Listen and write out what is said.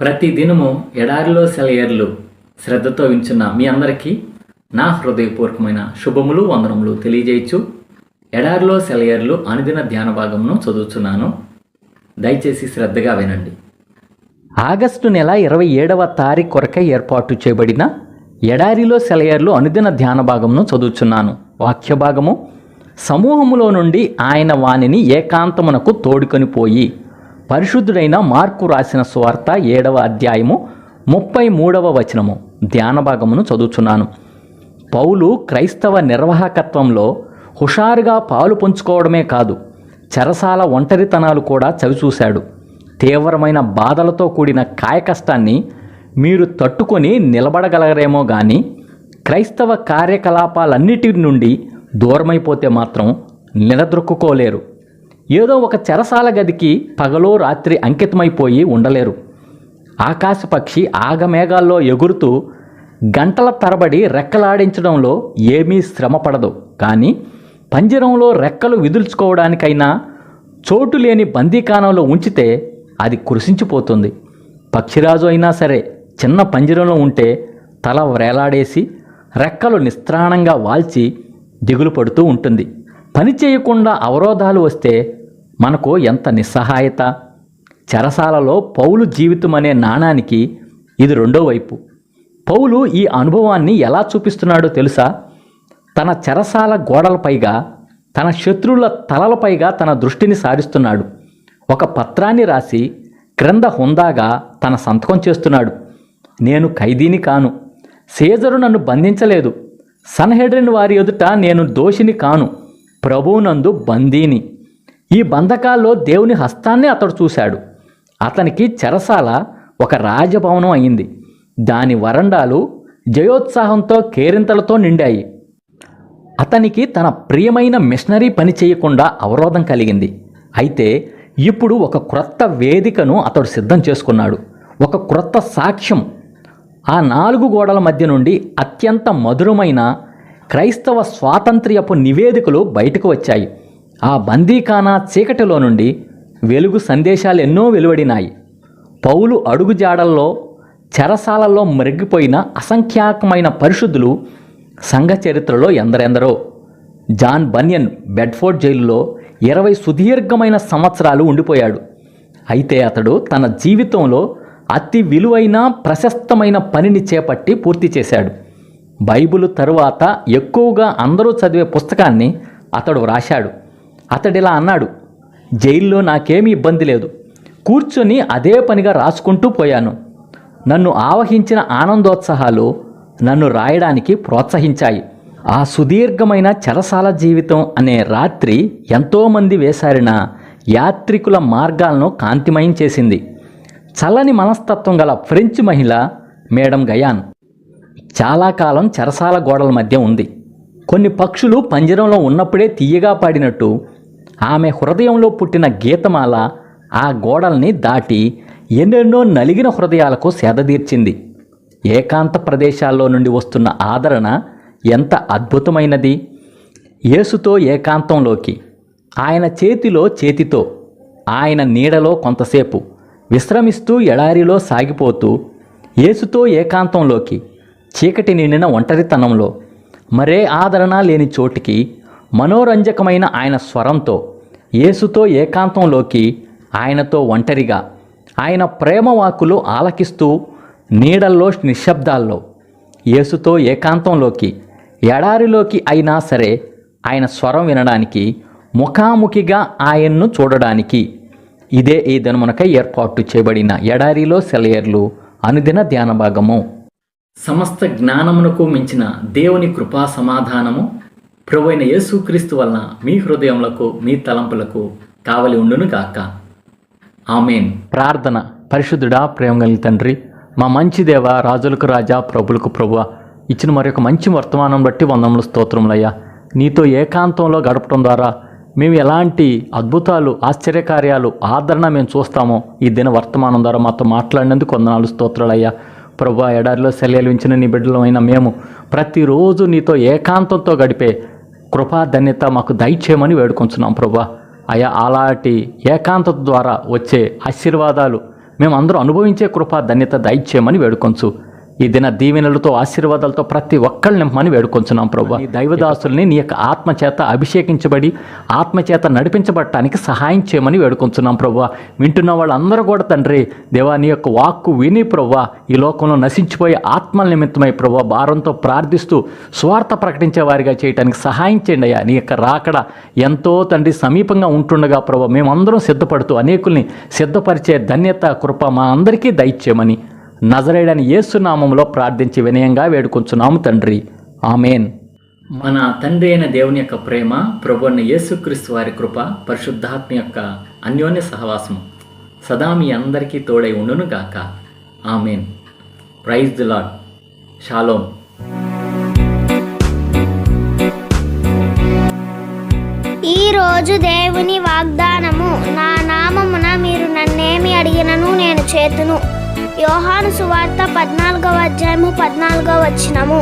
ప్రతి దినము ఎడారిలో సెలయర్లు శ్రద్ధతో వించున్న మీ అందరికీ నా హృదయపూర్వకమైన శుభములు వందనములు తెలియజేయచ్చు. ఎడారిలో సెలయర్లు అనుదిన ధ్యాన భాగమును చదువుతున్నాను దయచేసి శ్రద్ధగా వినండి. ఆగస్టు నెల ఇరవై ఏడవ తారీఖు కొరకై ఏర్పాటు చేయబడిన ఎడారిలో సెలయర్లు అనుదిన ధ్యాన భాగమును చదువుచున్నాను. వాక్య భాగము సమూహములో నుండి ఆయన వానిని ఏకాంతమునకు తోడుకొని పోయి పరిశుద్ధుడైన మార్కు రాసిన స్వార్త ఏడవ అధ్యాయము ముప్పై మూడవ వచనము. ధ్యాన భాగమును చదువుచున్నాను. పౌలు క్రైస్తవ నిర్వాహకత్వంలో హుషారుగా పాలు పంచుకోవడమే కాదు చెరసాల ఒంటరితనాలు కూడా చవిచూశాడు. తీవ్రమైన బాధలతో కూడిన కాయకష్టాన్ని మీరు తట్టుకొని నిలబడగలరేమో కానీ క్రైస్తవ కార్యకలాపాలన్నిటి నుండి దూరమైపోతే మాత్రం నిలదొక్కుకోలేరు ఏదో ఒక చెరసాల గదికి పగలో రాత్రి అంకితమైపోయి ఉండలేరు. ఆకాశపక్షి ఆగమేఘాల్లో ఎగురుతూ గంటల తరబడి రెక్కలాడించడంలో ఏమీ శ్రమ పడదు కానీ పంజరంలో రెక్కలు విదుల్చుకోవడానికైనా చోటు లేని బందీకానంలో ఉంచితే అది కృషించిపోతుంది పక్షిరాజు అయినా సరే చిన్న పంజరంలో ఉంటే తల వ్రేలాడేసి రెక్కలు నిస్త్రాణంగా వాల్చి దిగులు పడుతూ ఉంటుంది. పని చేయకుండా అవరోధాలు వస్తే మనకు ఎంత నిస్సహాయత? చెరసాలలో పౌలు జీవితం అనే నాణానికి ఇది రెండో వైపు. పౌలు ఈ అనుభవాన్ని ఎలా చూపిస్తున్నాడో తెలుసా? తన చెరసాల గోడలపైగా తన శత్రువుల తలలపైగా తన దృష్టిని సారిస్తున్నాడు. ఒక పత్రాన్ని రాసి క్రింద హుందాగా తన సంతకం చేస్తున్నాడు. నేను ఖైదీని కాను. సీజరు నన్ను బంధించలేదు. సన్హెడ్రిన్ వారి ఎదుట నేను దోషిని కాను. ప్రభువునందు బందీని. ఈ బంధకాల్లో దేవుని హస్తాన్ని అతడు చూశాడు. అతనికి చెరసాల ఒక రాజభవనం అయింది. దాని వరండాలు జయోత్సాహంతో కేరింతలతో నిండాయి. అతనికి తన ప్రియమైన మిషనరీ పని చేయకుండా అవరోధం కలిగింది. అయితే ఇప్పుడు ఒక క్రొత్త వేదికను అతడు సిద్ధం చేసుకున్నాడు. ఒక క్రొత్త సాక్ష్యం. ఆ నాలుగు గోడల మధ్య నుండి అత్యంత మధురమైన క్రైస్తవ స్వాతంత్ర్యపు నివేదికలు బయటకు వచ్చాయి. ఆ బందీఖానా చీకటిలో నుండి వెలుగు సందేశాలు ఎన్నో వెలువడినాయి. పౌలు అడుగుజాడల్లో చెరసాలలో మరిగిపోయిన అసంఖ్యాకమైన పరిశుద్ధులు సంఘ చరిత్రలో ఎందరెందరో. జాన్ బన్యన్ బెడ్ఫోర్డ్ జైలులో ఇరవై సుదీర్ఘమైన సంవత్సరాలు ఉండిపోయాడు. అయితే అతడు తన జీవితంలో అతి విలువైన ప్రశస్తమైన పనిని చేపట్టి పూర్తి చేశాడు. బైబిల్ తరువాత ఎక్కువగా అందరూ చదివే పుస్తకాన్ని అతడు వ్రాశాడు. అతడిలా అన్నాడు జైల్లో నాకేమీ ఇబ్బంది లేదు. కూర్చొని అదే పనిగా రాసుకుంటూ పోయాను. నన్ను ఆవహించిన ఆనందోత్సాహాలు నన్ను రాయడానికి ప్రోత్సహించాయి. ఆ సుదీర్ఘమైన చెరసాల జీవితం అనే రాత్రి ఎంతోమంది వేసారిన యాత్రికుల మార్గాలను కాంతిమయం చేసింది. చల్లని మనస్తత్వం గల ఫ్రెంచ్ మహిళ మేడం గయాన్. చాలా కాలం చెరసాల గోడల మధ్య ఉంది. కొన్ని పక్షులు పంజరంలో ఉన్నప్పుడే తీయగా పాడినట్టు ఆమె హృదయంలో పుట్టిన గీతమాల ఆ గోడల్ని దాటి ఎన్నెన్నో నలిగిన హృదయాలకు సేదతీర్చింది. ఏకాంత ప్రదేశాల్లో నుండి వస్తున్న ఆదరణ ఎంత అద్భుతమైనది! యేసుతో ఏకాంతంలోకి ఆయన చేతిలో చేతితో ఆయన నీడలో కొంతసేపు విశ్రమిస్తూ ఎడారిలో సాగిపోతూ యేసుతో ఏకాంతంలోకి చీకటి నిండిన ఒంటరితనంలో మరే ఆదరణ లేని చోటికి మనోరంజకమైన ఆయన స్వరంతో యేసుతో ఏకాంతంలోకి ఆయనతో ఒంటరిగా. ఆయన ప్రేమ వాక్కులు ఆలకిస్తూ నీడల్లో నిశ్శబ్దాల్లో యేసుతో ఏకాంతంలోకి ఎడారిలోకి అయినా సరే ఆయన స్వరం వినడానికి ముఖాముఖిగా ఆయన్ను చూడడానికి. ఇదే ఈ దినమునకై ఏర్పాటు చేయబడిన ఎడారిలో సెలయర్లు అనుదిన ధ్యాన భాగము సమస్త జ్ఞానమునకు మించిన దేవుని కృపా సమాధానము ప్రభువైన యేసుక్రీస్తు వలన మీ హృదయములకు మీ తలంపులకు కావలి ఉండును గాక. ఆమెన్. ప్రార్థన పరిశుద్ధుడా ప్రేమ కలిగిన తండ్రి మా మంచి దేవ రాజులకు రాజా ప్రభులకు ప్రభు ఇచ్చిన మరి ఒక మంచి వర్తమానం బట్టి వందములు స్తోత్రములయ్యా నీతో ఏకాంతంలో గడపడం ద్వారా మేము ఎలాంటి అద్భుతాలు ఆశ్చర్యకార్యాలు ఆదరణ మేము చూస్తామో ఈ దిన వర్తమానం ద్వారా మాతో మాట్లాడినందుకు వందనాలు స్తోత్రాలయ్యా ప్రభు ఎడారిలో సెలవులించిన నీ బిడ్డలమైన మేము ప్రతిరోజు నీతో ఏకాంతంతో గడిపే కృపా ధన్యత మాకు దయచేయమని వేడుకొంచున్నాం ప్రభా. అయా అలాంటి ఏకాంతత ద్వారా వచ్చే ఆశీర్వాదాలు మేమందరూ అనుభవించే కృపాధన్యత దయచేయమని వేడుకొంచు. ఈ దిన దీవెనలతో ఆశీర్వాదాలతో ప్రతి ఒక్కళ్ళు నింపమని వేడుకొంచున్నాం ప్రభు. నీ దైవదాసుల్ని నీ యొక్క ఆత్మచేత అభిషేకించబడి ఆత్మచేత నడిపించబడటానికి సహాయం చేయమని వేడుకొంచున్నాం ప్రభు. వింటున్న వాళ్ళందరూ కూడా తండ్రి దేవా నీ యొక్క వాక్కు విని ప్రభు ఈ లోకంలో నశించిపోయే ఆత్మల నిమిత్తమై ప్రభు భారంతో ప్రార్థిస్తూ స్వార్థ ప్రకటించే వారిగా చేయడానికి సహాయం చేయండి అయ్యా. నీ యొక్క రాకడ ఎంతో తండ్రి సమీపంగా ఉంటుండగా ప్రభు మేమందరం సిద్ధపడుతూ అనేకుల్ని సిద్ధపరిచే ధన్యత కృప మా అందరికీ దయచేయమని నజరేడని యేసునామంలో ప్రార్థించి వినయంగా వేడుకొంచున్నాము తండ్రి. ఆమెన్. మన తండ్రి అయిన దేవుని యొక్క ప్రేమ ప్రభు అయిన యేసుక్రీస్తు వారి కృప పరిశుద్ధాత్మ యొక్క అన్యోన్య సహవాసం సదా మీ అందరికీ తోడై ఉండును గాక. Amen. Praise the lord shalom ఈ రోజు దేవుని వాగ్దానము నా నామమున మీరు నన్నేమి అడిగినను నేను చేతును. యోహాను సువార్త పద్నాలుగవ అధ్యాయము పద్నాలుగవ వచ్చినము